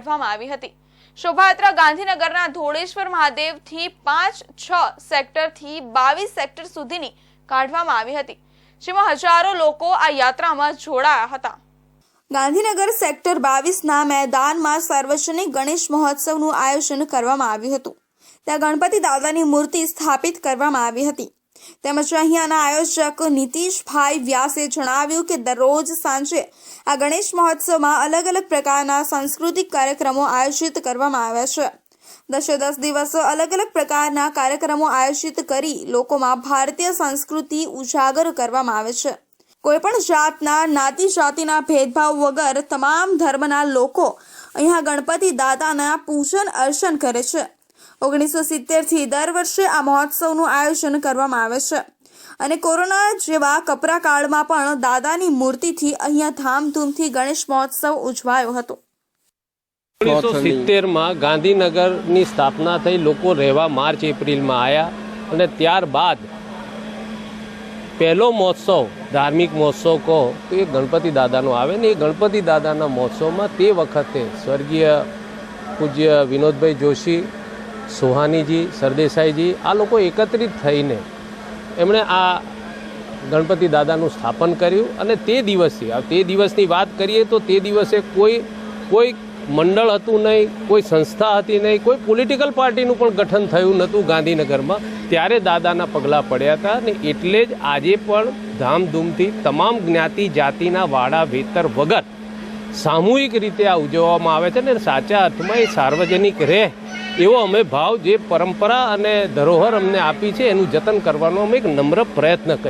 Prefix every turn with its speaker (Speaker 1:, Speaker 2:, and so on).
Speaker 1: કાઢવામાં આવી હતી. શોભાયાત્રા ગાંધીનગરના ધોળેશ્વર મહાદેવથી પાંચ, છ સેક્ટરથી બાવીસ સેક્ટર સુધીની કાઢવામાં આવી હતી. જેમાં હજારો લોકો આ યાત્રામાં જોડાયા હતા. ગાંધીનગર સેક્ટર બાવીસના મેદાનમાં સાર્વજનિક ગણેશ મહોત્સવનું આયોજન કરવામાં આવ્યું હતું. ત્યાં ગણપતિ દાદાની મૂર્તિ સ્થાપિત કરવામાં આવી હતી. તેમજ અહીંયાના આયોજક નીતિશભાઈ વ્યાસે જણાવ્યું કે દરરોજ સાંજે આ ગણેશ મહોત્સવમાં અલગ અલગ પ્રકારના સાંસ્કૃતિક કાર્યક્રમો આયોજિત કરવામાં આવ્યા છે. દસે દસ દિવસ અલગ અલગ પ્રકારના કાર્યક્રમો આયોજિત કરી લોકોમાં ભારતીય સંસ્કૃતિ ઉજાગર કરવામાં આવે છે. કોઈપણ જાતના, નાતી જાતિના ભેદભાવ વગર તમામ ધર્મના લોકો અહીંયા ગણપતિ દાદાના પૂજન અર્ચન કરે છે. ઓગણીસો સિત્તેરથી દર વર્ષે આ મહોત્સવનું આયોજન કરવામાં આવે છે. અને કોરોના જેવા કપરા કાળમાં પણ દાદાની મૂર્તિથી અહીંયા ધામધૂમથી ગણેશ મહોત્સવ ઉજવાયો હતો.
Speaker 2: ઓગણીસો સિત્તેરમાં ગાંધીનગરની સ્થાપના થઈ, લોકો રહેવા માર્ચ, એપ્રિલમાં આવ્યા અને ત્યારબાદ પહેલો મહોત્સવ, ધાર્મિક મહોત્સવ કહો, તો એ ગણપતિ દાદાનો આવે ને એ ગણપતિ દાદાના મહોત્સવમાં તે વખતે સ્વર્ગીય પૂજ્ય વિનોદભાઈ જોશી સોહાનીજી, સરદેસાઈજી, આ લોકો એકત્રિત થઈને એમણે આ ગણપતિ દાદાનું સ્થાપન કર્યું અને તે દિવસથી તે દિવસની વાત કરીએ તો તે દિવસે કોઈ કોઈ મંડળ હતું નહીં, કોઈ સંસ્થા હતી નહીં, કોઈ પોલિટિકલ પાર્ટીનું પણ ગઠન થયું નહોતું ગાંધીનગરમાં. ત્યારે દાદાના પગલાં પડ્યા હતા અને એટલે જ આજે પણ ધામધૂમથી તમામ જ્ઞાતિ જાતિના વાડા વેતર વગર સામૂહિક રીતે આ ઉજવવામાં આવે છે ને સાચા અર્થમાં એ સાર્વજનિક રહે. એવો અમે ભાવ જે પરંપરા અને ધરોહર અમને આપી છે, એનું જતન કરવાનો અમે એક નમ્ર પ્રયત્ન કરીએ.